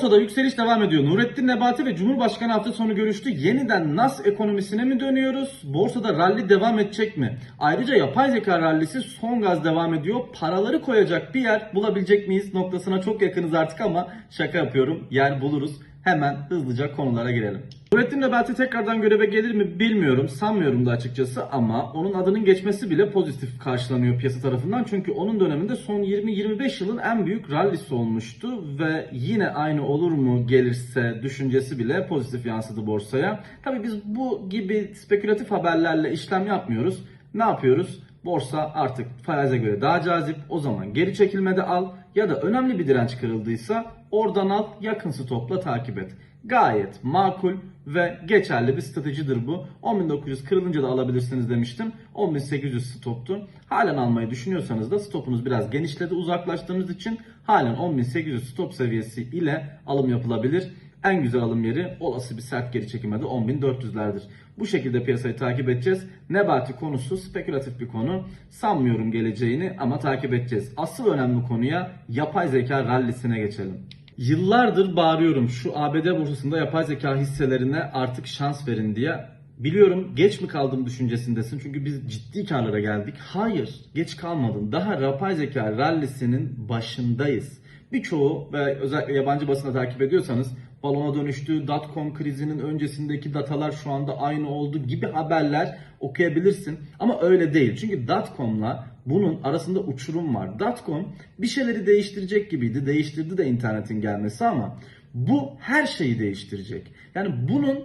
Borsada yükseliş devam ediyor. Nurettin Nebati ve Cumhurbaşkanı hafta sonu görüştü. Yeniden nas ekonomisine mi dönüyoruz? Borsada rally devam edecek mi? Ayrıca yapay zeka rallisi son gaz devam ediyor. Paraları koyacak bir yer bulabilecek miyiz noktasına çok yakınız artık ama şaka yapıyorum. Yer buluruz. Hemen hızlıca konulara girelim. Nurettin Nebati tekrardan göreve gelir mi bilmiyorum. Sanmıyorum da açıkçası ama onun adının geçmesi bile pozitif karşılanıyor piyasa tarafından. Çünkü onun döneminde son 20-25 yılın en büyük rallisi olmuştu ve yine aynı olur mu gelirse düşüncesi bile pozitif yansıdı borsaya. Tabii biz bu gibi spekülatif haberlerle işlem yapmıyoruz. Ne yapıyoruz? Borsa artık faize göre daha cazip. O zaman geri çekilmede al ya da önemli bir direnç kırıldıysa oradan al yakın stopla takip et. Gayet makul ve geçerli bir stratejidir bu. 10.900 kırılınca da alabilirsiniz demiştim. 10.800 stoptu. Halen almayı düşünüyorsanız da stopunuz biraz genişledi uzaklaştığınız için halen 10.800 stop seviyesi ile alım yapılabilir. En güzel alım yeri olası bir sert geri çekilmede 10.400'lerdir. Bu şekilde piyasayı takip edeceğiz. Nebati konusu spekülatif bir konu. Sanmıyorum geleceğini ama takip edeceğiz. Asıl önemli konuya yapay zeka rallisine geçelim. Yıllardır bağırıyorum şu ABD borsasında yapay zeka hisselerine artık şans verin diye. Biliyorum geç mi kaldım düşüncesindesin çünkü biz ciddi karlara geldik. Hayır geç kalmadın. Daha yapay zeka rallisinin başındayız. Birçoğu ve özellikle yabancı basına takip ediyorsanız balona dönüştüğü dotcom krizinin öncesindeki datalar şu anda aynı oldu gibi haberler okuyabilirsin. Ama öyle değil. Çünkü dotcom'la bunun arasında uçurum var. Dotcom bir şeyleri değiştirecek gibiydi. Değiştirdi de internetin gelmesi ama bu her şeyi değiştirecek. Yani bunun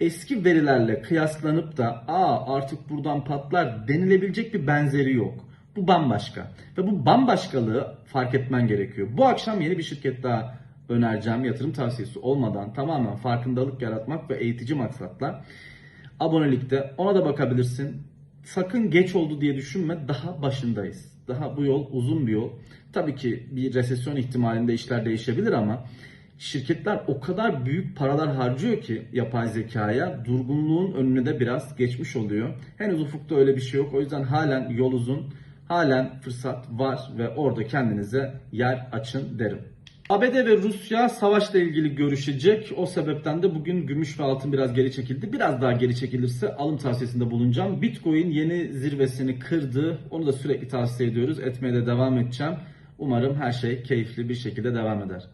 eski verilerle kıyaslanıp da aa artık buradan patlar denilebilecek bir benzeri yok. Bu bambaşka. Ve bu bambaşkalığı fark etmen gerekiyor. Bu akşam yeni bir şirket daha önereceğim yatırım tavsiyesi olmadan tamamen farkındalık yaratmak ve eğitici maksatla abonelikte ona da bakabilirsin. Sakın geç oldu diye düşünme daha başındayız. Daha bu yol uzun bir yol. Tabii ki bir resesyon ihtimalinde işler değişebilir ama şirketler o kadar büyük paralar harcıyor ki yapay zekaya durgunluğun önüne de biraz geçmiş oluyor. Henüz ufukta öyle bir şey yok. O yüzden halen yol uzun. Halen fırsat var ve orada kendinize yer açın derim. ABD ve Rusya savaşla ilgili görüşecek. O sebepten de bugün gümüş ve altın biraz geri çekildi. Biraz daha geri çekilirse alım tavsiyesinde bulunacağım. Bitcoin yeni zirvesini kırdı. Onu da sürekli tavsiye ediyoruz. Etmeye de devam edeceğim. Umarım her şey keyifli bir şekilde devam eder.